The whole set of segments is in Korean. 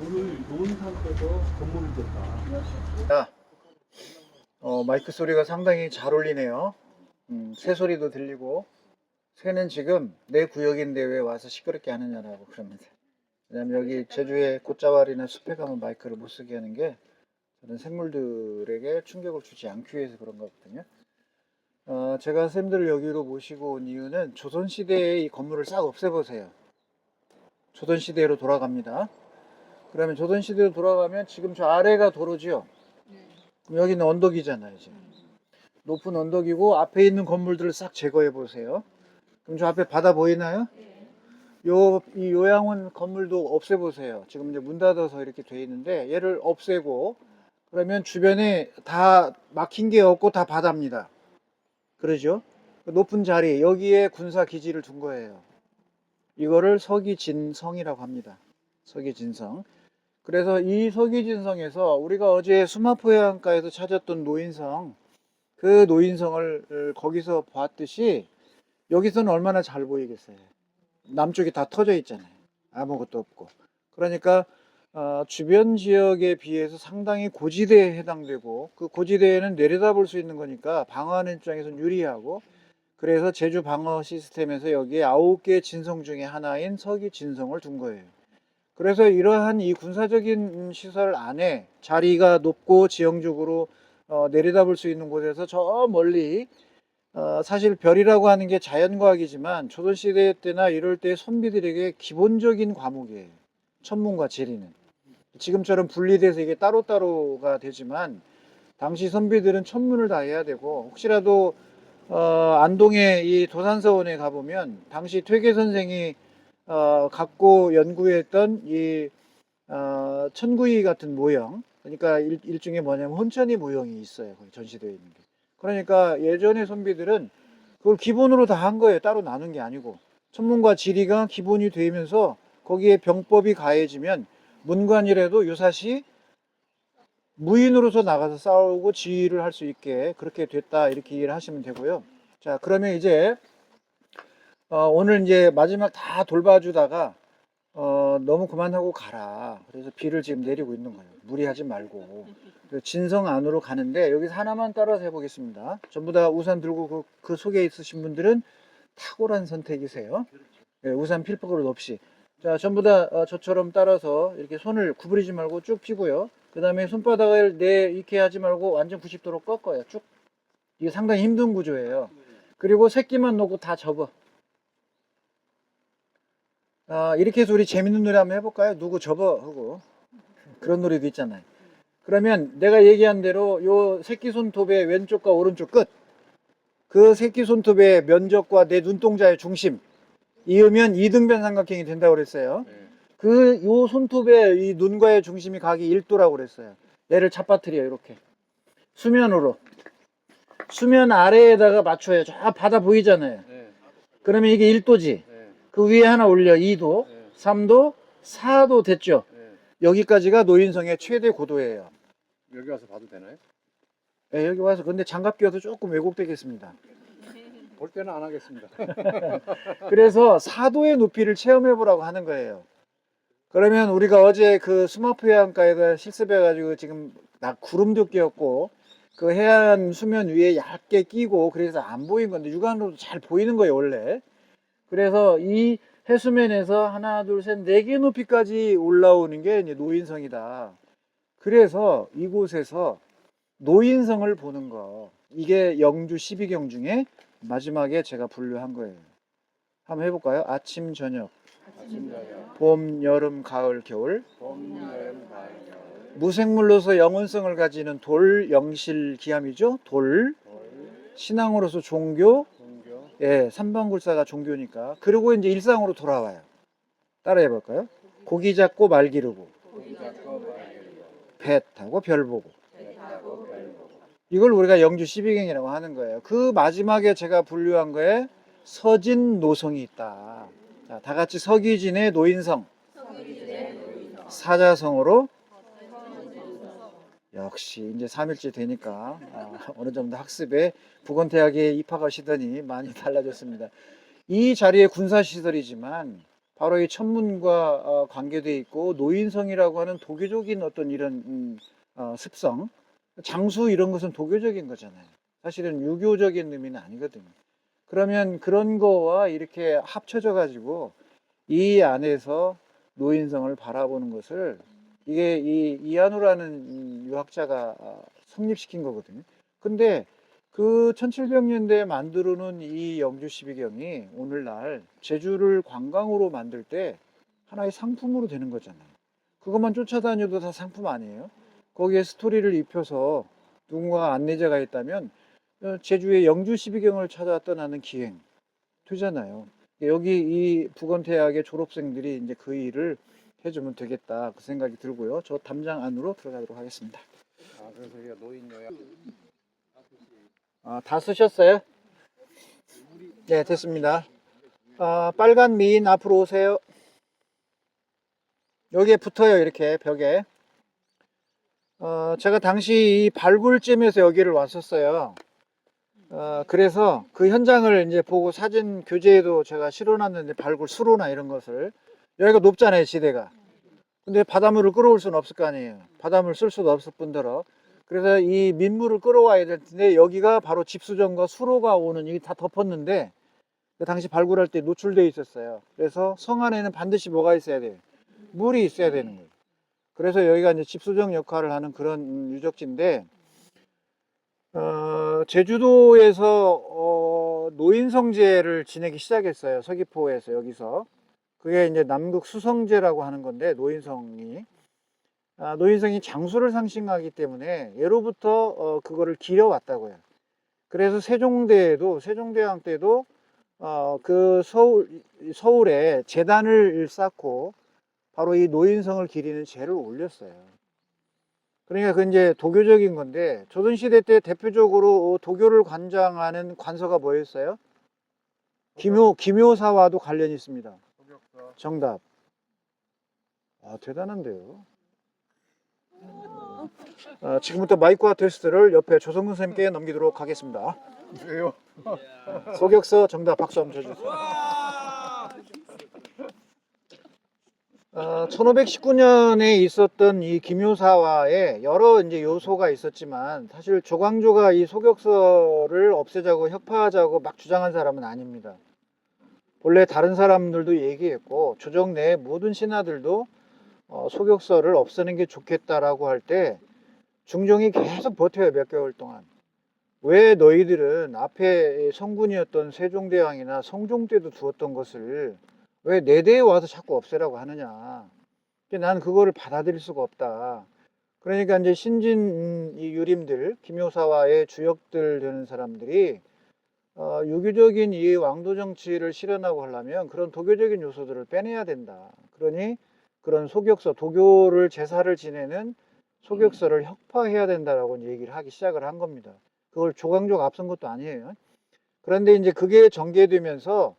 돌을 놓은 상태에서 건물을 졌다. 야, 어, 마이크 소리가 상당히 잘 울리네요. 음, 새 소리도 들리고, 새는 지금 내 구역인데 왜 와서 시끄럽게 하느냐라고 그럽니다. 왜냐면 여기 제주의 꽃자왈이나 숲에 가면 마이크를 못 쓰게 하는 게 저는 생물들에게 충격을 주지 않기 위해서 그런 거거든요. 어, 제가 쌤들을 여기로 모시고 온 이유는 조선시대의 이 건물을 싹 없애보세요. 조선시대로 돌아갑니다. 그러면 조선시대로 돌아가면 지금 저 아래가 도로죠? 그럼 여기는 언덕이잖아요, 지금. 높은 언덕이고 앞에 있는 건물들을 싹 제거해 보세요. 그럼 저 앞에 바다 보이나요? 요, 이 요양원 건물도 없애보세요. 지금 이제 문 닫아서 이렇게 돼 있는데 얘를 없애고 그러면 주변에 다 막힌 게 없고 다 바다입니다. 그러죠? 그 높은 자리, 여기에 군사 기지를 둔 거예요. 이거를 서기진성이라고 합니다. 서기진성. 그래서 이 서기진성에서 우리가 어제 수마포 해안가에서 찾았던 노인성, 그 노인성을 거기서 봤듯이 여기서는 얼마나 잘 보이겠어요. 남쪽이 다 터져 있잖아요. 아무것도 없고. 그러니까 어, 주변 지역에 비해서 상당히 고지대에 해당되고 그 고지대에는 내려다볼 수 있는 거니까 방어하는 입장에서는 유리하고 그래서 제주 방어 시스템에서 여기에 아홉 개 진성 중에 하나인 서기 진성을 둔 거예요. 그래서 이러한 이 군사적인 시설 안에 자리가 높고 지형적으로 어, 내려다볼 수 있는 곳에서 저 멀리 어, 사실 별이라고 하는 게 자연과학이지만 조선시대 때나 이럴 때 선비들에게 기본적인 과목이에요. 천문과 지리는. 지금처럼 분리돼서 이게 따로따로가 되지만 당시 선비들은 천문을 다 해야 되고 혹시라도 어, 안동의 이 도산서원에 가보면 당시 퇴계 선생이 어, 갖고 연구했던 이 어, 천구이 같은 모형. 그러니까 일, 일종의 뭐냐면 혼천이 모형이 있어요 거기 전시되어 있는 게. 그러니까 예전의 선비들은 그걸 기본으로 다 한 거예요. 따로 나눈 게 아니고. 천문과 지리가 기본이 되면서 거기에 병법이 가해지면 문관이라도 유사시 무인으로서 나가서 싸우고 지휘를 할 수 있게 그렇게 됐다 이렇게 이해를 하시면 되고요. 자 그러면 이제 어, 오늘 이제 마지막 다 돌봐주다가 어, 너무 그만하고 가라. 그래서 비를 지금 내리고 있는 거예요. 무리하지 말고 진성 안으로 가는데 여기서 하나만 따라서 해보겠습니다. 전부 다 우산 들고 그, 그 속에 있으신 분들은 탁월한 선택이세요. 예, 우산 필터그릇 없이. 자, 전부 다 어, 저처럼 따라서 이렇게 손을 구부리지 말고 쭉 피고요. 그 다음에 손바닥을 내 이렇게 하지 말고 완전 90도로 꺾어요. 쭉. 이게 상당히 힘든 구조예요. 그리고 새끼만 놓고 다 접어. 아, 이렇게 해서 우리 재밌는 노래 한번 해볼까요? 누구 접어 하고. 그런 노래도 있잖아요. 그러면 내가 얘기한 대로 요 새끼 손톱의 왼쪽과 오른쪽 끝. 그 새끼 손톱의 면적과 내 눈동자의 중심. 이으면 이등변 삼각형이 된다고 그랬어요. 그 요 손톱의 이 눈과의 중심이 각이 1도라고 그랬어요. 얘를 잡아뜨려 이렇게 수면으로 수면 아래에다가 맞춰요. 저 바다 보이잖아요. 네. 그러면 이게 1도지. 네. 그 위에 하나 올려 2도, 네. 3도, 4도 됐죠. 네. 여기까지가 노인성의 최대 고도예요. 여기 와서 봐도 되나요? 네, 여기 와서 근데 장갑 끼어도 조금 왜곡되겠습니다. 볼 때는 안 하겠습니다. 그래서 4도의 높이를 체험해 보라고 하는 거예요. 그러면 우리가 어제 그 수마프 해안가에다 실습해가지고 지금 나 구름도 끼었고 그 해안 수면 위에 얇게 끼고 그래서 안 보인 건데 육안으로도 잘 보이는 거예요 원래. 그래서 이 해수면에서 하나 둘 셋 네 개 높이까지 올라오는 게 노인성이다. 그래서 이곳에서 노인성을 보는 거 이게 영주 12경 중에 마지막에 제가 분류한 거예요. 한번 해볼까요? 아침 저녁 봄, 여름, 가을, 겨울 봄, 여름, 가을, 겨울. 무생물로서 영혼성을 가지는 돌, 영실, 기암이죠. 돌, 돌, 신앙으로서 종교, 예, 삼방굴사가 종교니까. 그리고 이제 일상으로 돌아와요. 따라해 볼까요? 고기 잡고 말 기르고, 배 타고 별 보고. 이걸 우리가 영주 12경이라고 하는 거예요. 그 마지막에 제가 분류한 거에 서진 노성이 있다. 자, 다 같이 서기진의 노인성, 사자성어로 역시 이제 3일째 되니까 아, 어느 정도 학습에 부건대학에 입학하시더니 많이 달라졌습니다. 이 자리에 군사시설이지만 바로 이 천문과 어, 관계돼 있고 노인성이라고 하는 도교적인 어떤 이런 음, 어, 습성, 장수 이런 것은 도교적인 거잖아요. 사실은 유교적인 의미는 아니거든요. 그러면 그런 거와 이렇게 합쳐져 가지고 이 안에서 노인성을 바라보는 것을 이게 이 이한우라는 음, 유학자가 아, 성립시킨 거거든요. 근데 그 1700년대에 만들어 놓은 이 영주 12경이 오늘날 제주를 관광으로 만들 때 하나의 상품으로 되는 거잖아요. 그것만 쫓아다녀도 다 상품 아니에요? 거기에 스토리를 입혀서 누군가 안내자가 있다면 어, 제주의 영주 12경을 찾아 떠나는 기행 되잖아요. 여기 이 부건대학의 졸업생들이 이제 그 일을 해주면 되겠다 그 생각이 들고요. 저 담장 안으로 들어가도록 하겠습니다. 아, 그래서 우리가 노인 요약. 아, 다 쓰셨어요? 네, 됐습니다. 아, 빨간 미인 앞으로 오세요. 여기에 붙어요, 이렇게 벽에. 어, 제가 당시 이 발굴점에서 여기를 왔었어요. 어, 그래서 그 현장을 이제 보고 사진 교재에도 제가 실어놨는데 발굴 수로나 이런 것을 여기가 높잖아요, 지대가. 근데 바닷물을 끌어올 수는 없을 거 아니에요. 바닷물 쓸 수도 없을 뿐더러 그래서 이 민물을 끌어와야 될 텐데 여기가 바로 집수정과 수로가 오는 이게 다 덮었는데 그 당시 발굴할 때 노출되어 있었어요. 그래서 성 안에는 반드시 뭐가 있어야 돼요? 물이 있어야 되는 거예요. 그래서 여기가 이제 집수정 역할을 하는 그런 음, 유적지인데 어, 제주도에서 어, 노인성제를 지내기 시작했어요. 서귀포에서 여기서 그게 이제 남극 수성제라고 하는 건데 노인성이 아, 노인성이 장수를 상징하기 때문에 예로부터 어, 그거를 기려왔다고요. 그래서 세종대에도 세종대왕 때도 어, 그 서울 서울에 재단을 쌓고 바로 이 노인성을 기리는 제를 올렸어요. 그러니까 그 이제 도교적인 건데 조선 시대 때 대표적으로 도교를 관장하는 관서가 뭐였어요? 기묘 기묘사와도 관련이 있습니다. 정답. 아 대단한데요. 아, 지금부터 마이크와 테스트를 옆에 조성근 선생님께 넘기도록 하겠습니다. 왜요? 소격서 정답 박수 한번 쳐주세요. 어, 1519년에 있었던 이 김효사화에 여러 이제 요소가 있었지만 사실 조광조가 이 소격서를 없애자고 협파하자고 막 주장한 사람은 아닙니다. 원래 다른 사람들도 얘기했고 조정 내 모든 신하들도 어, 소격서를 없애는 게 좋겠다라고 할 때 중종이 계속 버텨요 몇 개월 동안. 왜 너희들은 앞에 성군이었던 세종대왕이나 성종 때도 두었던 것을 왜 내 대에 와서 자꾸 없애라고 하느냐. 나는 그거를 받아들일 수가 없다. 그러니까 이제 신진 음, 이 유림들, 김효사와의 주역들 되는 사람들이 어, 유교적인 이 왕도 정치를 실현하고 하려면 그런 도교적인 요소들을 빼내야 된다. 그러니 그런 소격서, 도교를 제사를 지내는 소격서를 혁파해야 된다라고 얘기를 하기 시작을 한 겁니다. 그걸 조광조가 앞선 것도 아니에요. 그런데 이제 그게 전개되면서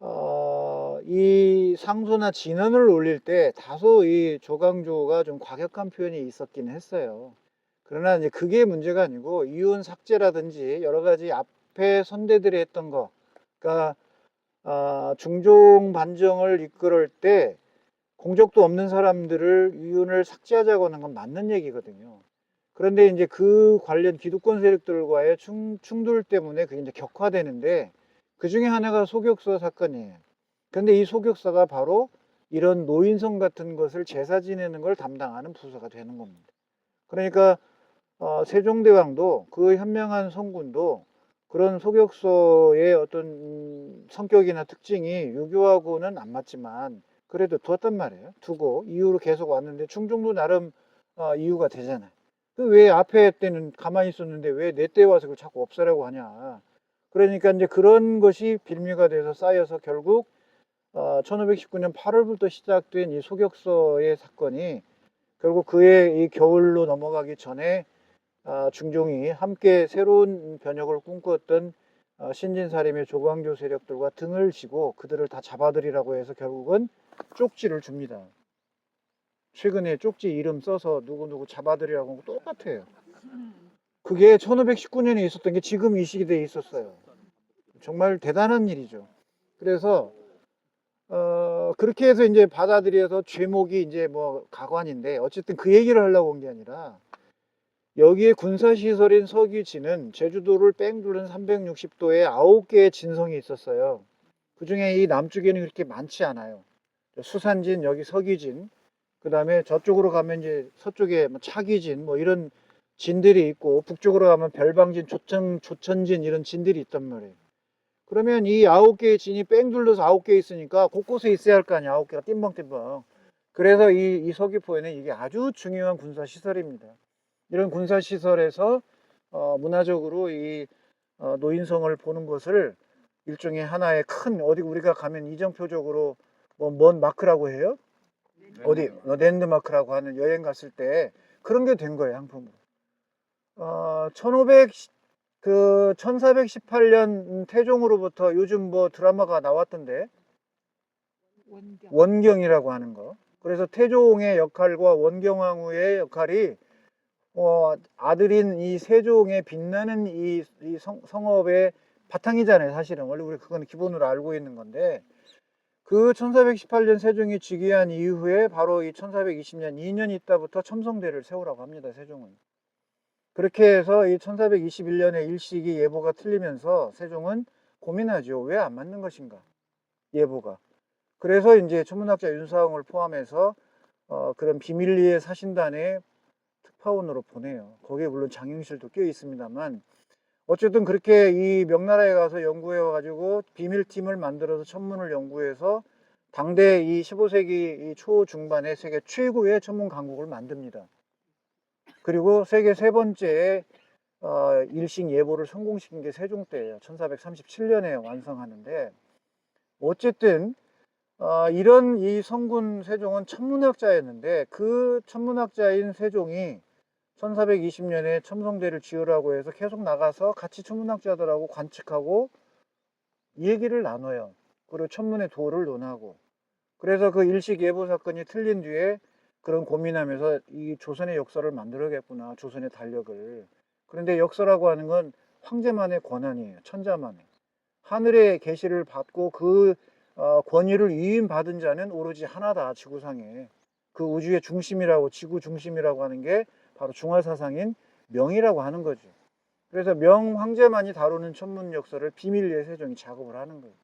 어, 이 상소나 진언을 올릴 때 다소 이 조광조가 좀 과격한 표현이 있었긴 했어요. 그러나 이제 그게 문제가 아니고 이혼 삭제라든지 여러 가지 앞 에 선대들이 했던 거, 그러니까 어, 중종 반정을 이끌을 때 공적도 없는 사람들을 이윤을 삭제하자고 하는 건 맞는 얘기거든요. 그런데 이제 그 관련 기득권 세력들과의 충, 충돌 때문에 그게 이제 격화되는데 그 중에 하나가 소격서 사건이에요. 그런데 이 소격서가 바로 이런 노인성 같은 것을 제사 지내는 걸 담당하는 부서가 되는 겁니다. 그러니까 어, 세종대왕도 그 현명한 성군도 그런 소격서의 어떤 음, 성격이나 특징이 유교하고는 안 맞지만 그래도 두었단 말이에요. 두고 이후로 계속 왔는데 충종도 나름 어, 이유가 되잖아요. 그왜 앞에 때는 가만히 있었는데 왜 내 때 와서 그걸 자꾸 없애라고 하냐. 그러니까 이제 그런 것이 빌미가 돼서 쌓여서 결국 어, 1519년 8월부터 시작된 이 소격서의 사건이 결국 그의 이 겨울로 넘어가기 전에 아, 중종이 함께 새로운 변혁을 꿈꾸었던 어, 신진사림의 조광조 세력들과 등을 지고 그들을 다 잡아들이라고 해서 결국은 쪽지를 줍니다. 최근에 쪽지 이름 써서 누구누구 잡아들이라고 하고 똑같아요. 그게 1519년에 있었던 게 지금 이 시기대에 있었어요. 정말 대단한 일이죠. 그래서 어, 어, 그렇게 해서 이제 받아들여서 죄목이 이제 뭐 가관인데 어쨌든 그 얘기를 하려고 온 게 아니라 여기에 군사시설인 서귀지는 제주도를 뺑 둘른 360도에 9개의 진성이 있었어요. 그 중에 이 남쪽에는 그렇게 많지 않아요. 수산진, 여기 서귀진, 그 다음에 저쪽으로 가면 이제 서쪽에 뭐 차기진, 뭐 이런 진들이 있고, 북쪽으로 가면 별방진, 조천, 조천진 이런 진들이 있단 말이에요. 그러면 이 아홉 개의 진이 뺑 둘러서 아홉 개 있으니까 곳곳에 있어야 할 거 아니야. 아홉 개가 띵벙띵벙. 그래서 이, 이 서귀포에는 이게 아주 중요한 군사시설입니다. 이런 군사시설에서 어, 문화적으로 이 어, 노인성을 보는 것을 일종의 하나의 큰 어디 우리가 가면 이정표적으로 뭐뭔 마크라고 해요? 어디 어, 랜드마크라고 하는 여행 갔을 때 그런 게 된 거예요 항품으로. 어, 1500, 그 1418년 태종으로부터 요즘 뭐 드라마가 나왔던데 원경. 원경이라고 하는 거. 그래서 태종의 역할과 원경왕후의 역할이 어, 아들인 이 세종의 빛나는 이, 이 성, 성업의 바탕이잖아요, 사실은. 원래 우리 그건 기본으로 알고 있는 건데, 그 1418년 세종이 즉위한 이후에 바로 이 1420년 2년 있다부터 첨성대를 세우라고 합니다, 세종은. 그렇게 해서 이 1421년에 일식이 예보가 틀리면서 세종은 고민하죠. 왜 안 맞는 것인가? 예보가. 그래서 이제 천문학자 윤사홍을 포함해서 어, 그런 비밀리에 사신단에 특파원으로 보내요. 거기에 물론 장영실도 껴 있습니다만 어쨌든 그렇게 이 명나라에 가서 연구해 와가지고 비밀팀을 만들어서 천문을 연구해서 당대 이 15세기 이 초중반에 세계 최고의 천문 강국을 만듭니다. 그리고 세계 세 번째 어, 일식 예보를 성공시킨 게 세종 때예요. 1437년에 완성하는데 어쨌든 어, 이런 이 성군 세종은 천문학자였는데 그 천문학자인 세종이 1420년에 첨성대를 지으라고 해서 계속 나가서 같이 천문학자들하고 관측하고 이 얘기를 나눠요. 그리고 천문의 도를 논하고. 그래서 그 일식 예보 사건이 틀린 뒤에 그런 고민하면서 이 조선의 역사를 만들어야겠구나. 조선의 달력을. 그런데 역사라고 하는 건 황제만의 권한이에요. 천자만의. 하늘의 계시를 받고 그 어, 권위를 위임받은 자는 오로지 하나다. 지구상에. 그 우주의 중심이라고 지구 중심이라고 하는 게 바로 중화 사상인 명이라고 하는 거죠. 그래서 명 황제만이 다루는 천문 역사를 비밀리에 세종이 작업을 하는 거예요.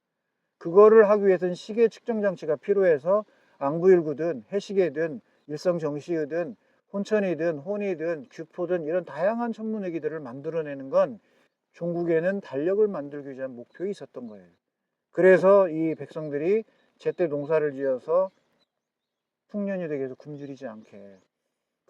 그거를 하기 위해서는 시계 측정 장치가 필요해서 앙부일구든 해시계든 일성정시이든 혼천이든 혼이든 규포든 이런 다양한 천문회기들을 만들어내는 건 종국에는 달력을 만들기 위한 목표가 있었던 거예요. 그래서 이 백성들이 제때 농사를 지어서 풍년이 되게 해서 굶주리지 않게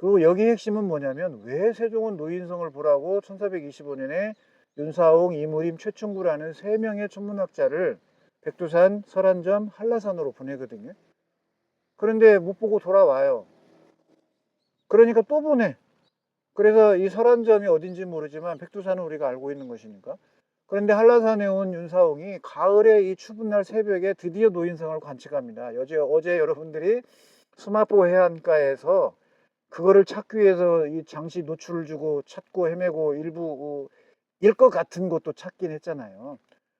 그리고 여기 핵심은 뭐냐면 왜 세종은 노인성을 보라고 1425년에 윤사홍, 이무림, 최충구라는 세 명의 천문학자를 백두산, 설안점, 한라산으로 보내거든요. 그런데 못 보고 돌아와요. 그러니까 또 보내. 그래서 이 설안점이 어딘지 모르지만 백두산은 우리가 알고 있는 것이니까. 그런데 한라산에 온 윤사홍이 가을에 이 추운 날 새벽에 드디어 노인성을 관측합니다. 어제, 어제 여러분들이 수마포 해안가에서 그거를 찾기 위해서 이 장시 노출을 주고 찾고 헤매고 일부 일것 같은 것도 찾긴 했잖아요.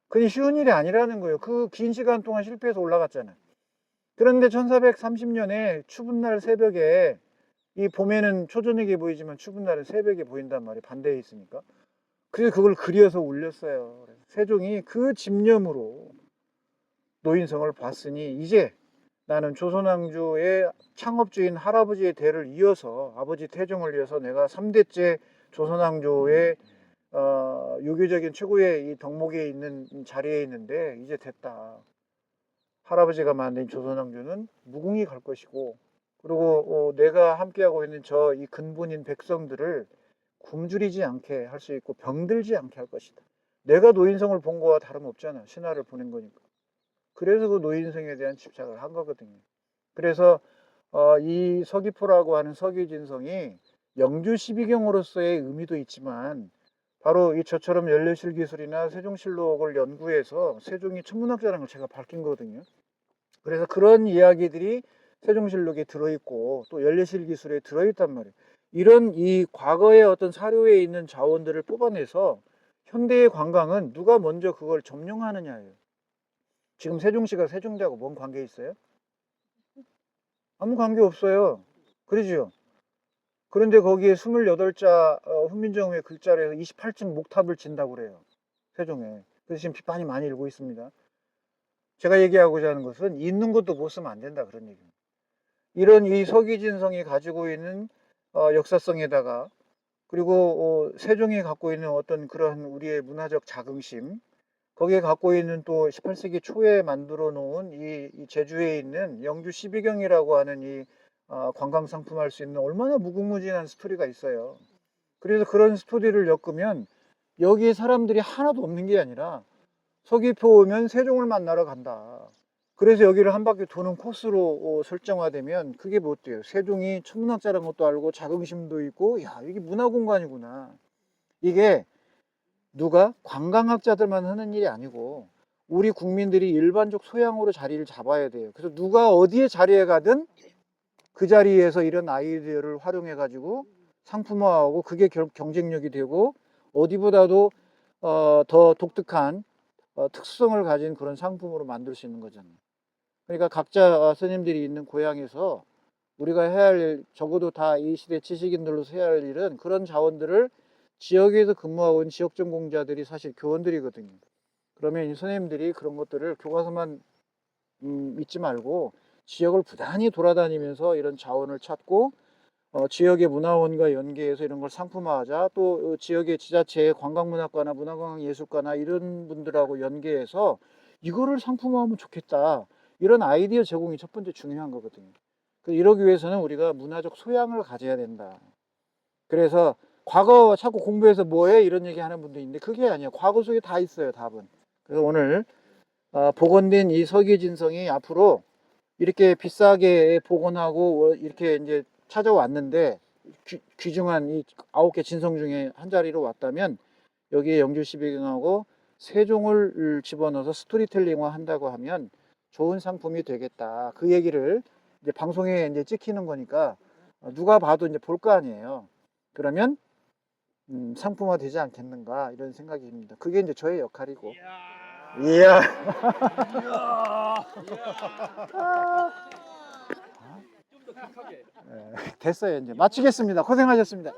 그게 쉬운 일이 아니라는 거예요. 그 긴 시간 동안 실패해서 올라갔잖아요. 그런데 1430년에 추운 날 새벽에 이 봄에는 초저녁에 보이지만 추운 날은 새벽에 보인단 말이에요. 반대에 있으니까. 그래서 그걸 그려서 올렸어요. 세종이 그 집념으로 노인성을 봤으니 이제 나는 조선왕조의 창업주인 할아버지의 대를 이어서 아버지 태종을 이어서 내가 3대째 조선왕조의 어, 유교적인 최고의 이 덕목에 있는 자리에 있는데 이제 됐다. 할아버지가 만든 조선왕조는 무궁히 갈 것이고 그리고 어, 내가 함께하고 있는 저 이 근본인 백성들을 굶주리지 않게 할 수 있고 병들지 않게 할 것이다. 내가 노인성을 본 거와 다름없잖아. 신하를 보낸 거니까. 그래서 그 노인성에 대한 집착을 한 거거든요. 그래서 어, 이 서귀포라고 하는 서귀진성이 영주 12경으로서의 의미도 있지만 바로 이 저처럼 연례실 기술이나 세종실록을 연구해서 세종이 천문학자라는 걸 제가 밝힌 거거든요. 그래서 그런 이야기들이 세종실록에 들어있고 또 연례실 기술에 들어있단 말이에요. 이런 이 과거의 어떤 사료에 있는 자원들을 뽑아내서 현대의 관광은 누가 먼저 그걸 점령하느냐예요. 지금 세종시가 세종대하고 뭔 관계 있어요? 아무 관계 없어요. 그러죠? 그런데 거기에 28자 어, 훈민정음의 글자로 해서 28층 목탑을 진다고 그래요. 세종에. 그래서 지금 비판이 많이 일고 있습니다. 제가 얘기하고자 하는 것은 있는 것도 못 쓰면 안 된다 그런 얘기입니다. 이런 이 서기진성이 가지고 있는 어, 역사성에다가 그리고 어, 세종이 갖고 있는 어떤 그런 우리의 문화적 자긍심 거기에 갖고 있는 또 18세기 초에 만들어 놓은 이, 이 제주에 있는 영주 12경이라고 하는 이 어, 관광 상품할 수 있는 얼마나 무궁무진한 스토리가 있어요. 그래서 그런 스토리를 엮으면 여기에 사람들이 하나도 없는 게 아니라 서귀포 오면 세종을 만나러 간다. 그래서 여기를 한 바퀴 도는 코스로 어, 설정화되면 그게 뭐 어때요? 세종이 천문학자라는 것도 알고 자긍심도 있고 야 이게 문화공간이구나. 이게 누가 관광학자들만 하는 일이 아니고 우리 국민들이 일반적 소양으로 자리를 잡아야 돼요. 그래서 누가 어디에 자리에 가든 그 자리에서 이런 아이디어를 활용해 가지고 상품화하고 그게 결- 경쟁력이 되고 어디보다도 어, 더 독특한 어, 특수성을 가진 그런 상품으로 만들 수 있는 거잖아요. 그러니까 각자 어, 스님들이 있는 고향에서 우리가 해야 할 일, 적어도 다 이 시대 지식인들로서 해야 할 일은 그런 자원들을 지역에서 근무하고 있는 지역 전공자들이 사실 교원들이거든요. 그러면 이 선생님들이 그런 것들을 교과서만 음, 믿지 말고 지역을 부단히 돌아다니면서 이런 자원을 찾고 어, 지역의 문화원과 연계해서 이런 걸 상품화하자 또 어, 지역의 지자체의 관광문학과나 문화관광예술과나 이런 분들하고 연계해서 이거를 상품화하면 좋겠다 이런 아이디어 제공이 첫 번째 중요한 거거든요. 그 이러기 위해서는 우리가 문화적 소양을 가져야 된다. 그래서 과거 자꾸 공부해서 뭐해 이런 얘기 하는 분도 있는데 그게 아니에요. 과거 속에 다 있어요 답은. 그래서 오늘 어, 복원된 이 서기진성이 앞으로 이렇게 비싸게 복원하고 이렇게 이제 찾아왔는데 귀, 귀중한 이 아홉 개 진성 중에 한 자리로 왔다면 여기에 영주 시비경하고 세종을 집어넣어서 스토리텔링화 한다고 하면 좋은 상품이 되겠다. 그 얘기를 이제 방송에 이제 찍히는 거니까 어, 누가 봐도 이제 볼 거 아니에요. 그러면 음, 상품화 되지 않겠는가 이런 생각이 듭니다. 그게 이제 저의 역할이고. 이야. 좀더 격하게. 예, 됐어요 이제 마치겠습니다. 고생하셨습니다.